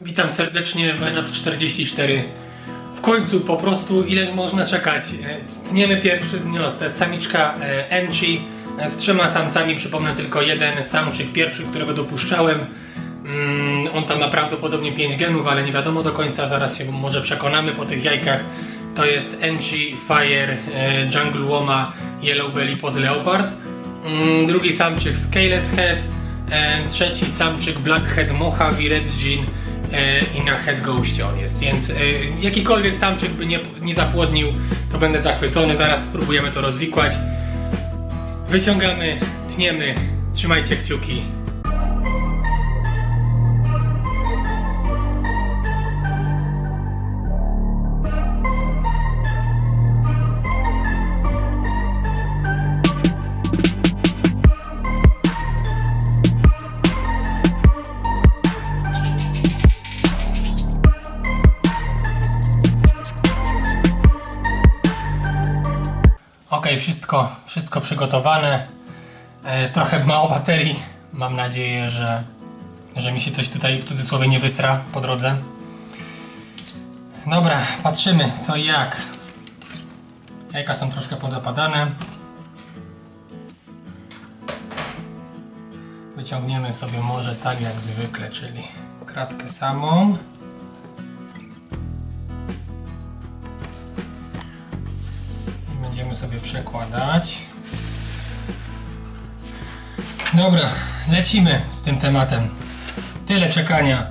Witam serdecznie w Enat 44. W końcu po prostu ile można czekać? E, Tniemy pierwszy znios. To jest samiczka Enchi e, z trzema samcami. Przypomnę tylko jeden samczyk pierwszy, którego dopuszczałem. Mm, On tam ma prawdopodobnie 5 genów, ale nie wiadomo do końca. Zaraz się może przekonamy po tych jajkach. To jest Enchi Fire e, Jungle Woma Yellow Belly Pose Leopard. Mm, Drugi samczyk Scaleless Head. Trzeci samczyk Blackhead Mojave Red Jean i na Head Ghoście on jest, więc e, jakikolwiek samczyk by nie, nie zapłodnił, to będę zachwycony, zaraz spróbujemy to rozwikłać. Wyciągamy, tniemy, trzymajcie kciuki. Ok, wszystko, wszystko przygotowane. E, trochę mało baterii. Mam nadzieję, że, że mi się coś tutaj w cudzysłowie nie wysra po drodze. Dobra, patrzymy co i jak. Jajka są troszkę pozapadane. Wyciągniemy sobie może tak jak zwykle, czyli kratkę samą. Będziemy sobie przekładać. Dobra, lecimy z tym tematem. Tyle czekania.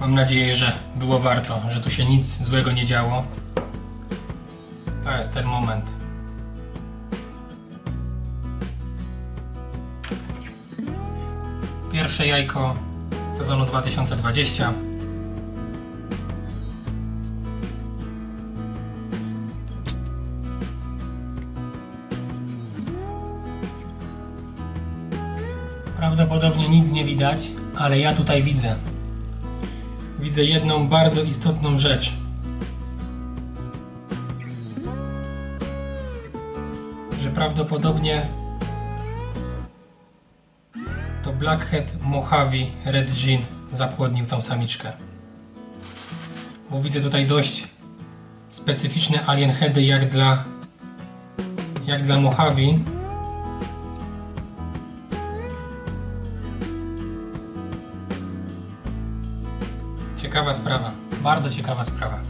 Mam nadzieję, że było warto, że tu się nic złego nie działo. To jest ten moment. Pierwsze jajko sezonu 2020. Prawdopodobnie nic nie widać, ale ja tutaj widzę. Widzę jedną bardzo istotną rzecz. Że prawdopodobnie to Blackhead Mojave Red Jean zapłodnił tą samiczkę. Bo widzę tutaj dość specyficzne alien heady jak dla jak dla Mojave. Ciekawa sprawa. Bardzo ciekawa sprawa.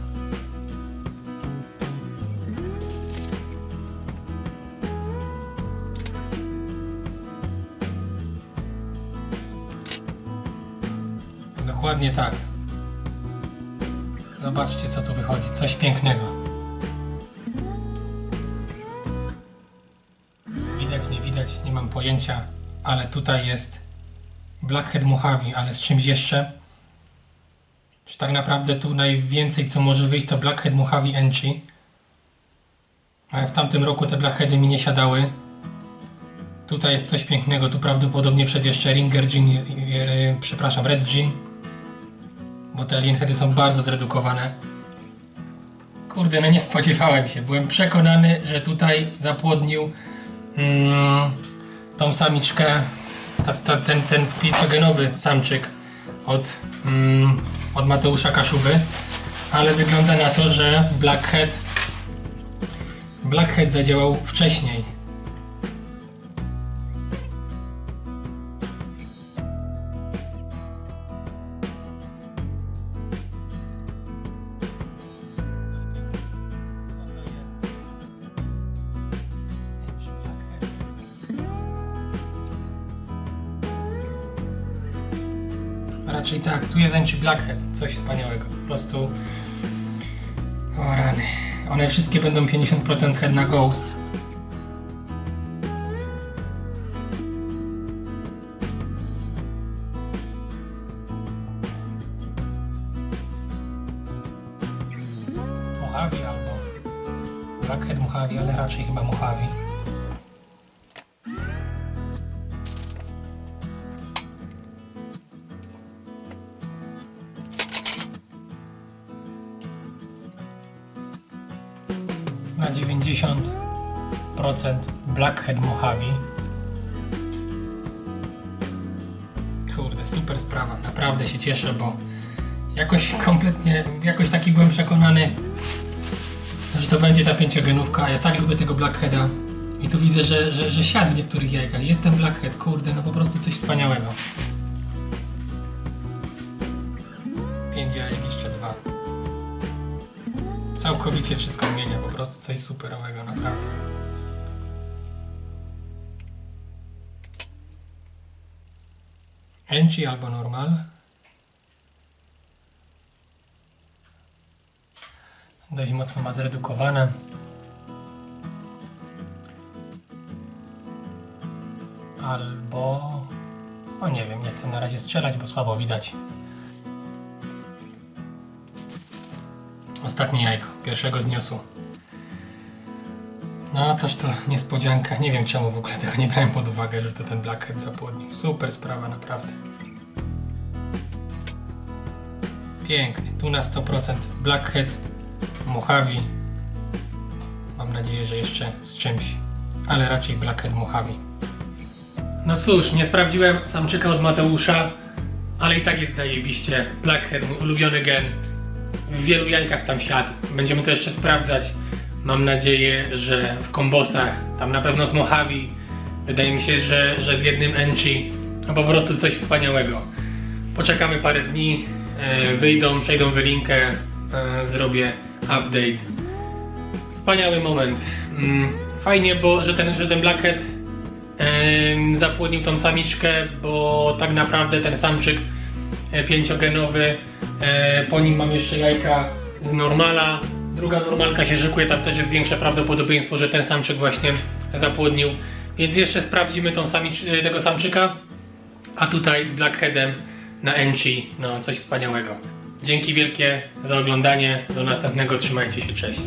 Dokładnie tak. Zobaczcie, co tu wychodzi. Coś pięknego. Widać, nie widać, nie mam pojęcia, ale tutaj jest Blackhead Mojave, ale z czymś jeszcze. Czy tak naprawdę tu najwięcej co może wyjść to Blackhead Mojave Enchi. Ale w tamtym roku te Blackheady mi nie siadały. Tutaj jest coś pięknego, tu prawdopodobnie przed jeszcze Ringer Jean, e, e, przepraszam, Red Jean. Bo te Alienheady są bardzo zredukowane. Kurde, no nie spodziewałem się. Byłem przekonany, że tutaj zapłodnił mm, tą samiczkę, ta, ta, ten, ten pięciogenowy samczyk od, mm, od Mateusza Kaszuby, ale wygląda na to, że Blackhead Blackhead zadziałał wcześniej. Raczej tak, tu jest Enchi Blackhead, coś wspaniałego. Po prostu. O rany. One wszystkie będą 50% head na Ghost. Mojave albo Blackhead Mojave, ale raczej chyba Mojave. 90% Blackhead Mojave. Kurde, super sprawa. Naprawdę się cieszę, bo Jakoś kompletnie, jakoś taki byłem przekonany, że to będzie ta pięciogenówka, a ja tak lubię tego Blackheada. I tu widzę, że, że, że siadł w niektórych jajkach. Jest ten Blackhead, kurde, no po prostu coś wspaniałego. Całkowicie wszystko zmienia, po prostu coś superowego, naprawdę. Enchi albo normal. Dość mocno ma zredukowane. Albo... O nie wiem, nie chcę na razie strzelać, bo słabo widać. Ostatnie jajko, pierwszego zniosło. No toż to niespodzianka. Nie wiem czemu w ogóle tego nie brałem pod uwagę, że to ten Blackhead zapłodnił. Super sprawa, naprawdę. Pięknie. Tu na 100% Blackhead, Mojave. Mam nadzieję, że jeszcze z czymś, ale raczej Blackhead Mojave. No cóż, nie sprawdziłem samczyka od Mateusza, ale i tak jest zajebiście. Blackhead, mój ulubiony gen. W wielu jajkach tam siadł. Będziemy to jeszcze sprawdzać. Mam nadzieję, że w kombosach, tam na pewno z Mojave, wydaje mi się, że, że z jednym Enchi, no po prostu coś wspaniałego. Poczekamy parę dni, e, wyjdą, przejdą wylinkę, e, zrobię update. Wspaniały moment. Mm, Fajnie, bo że ten, że ten Blackhead zapłodnił tą samiczkę, bo tak naprawdę ten samczyk pięciogenowy, e, po nim mam jeszcze jajka z normala, druga normalka się szykuje, tam też jest większe prawdopodobieństwo, że ten samczyk właśnie zapłodnił, więc jeszcze sprawdzimy tą samicz, e, tego samczyka, a tutaj z Blackheadem na Enchi, no coś wspaniałego. Dzięki wielkie za oglądanie, do następnego, trzymajcie się, cześć.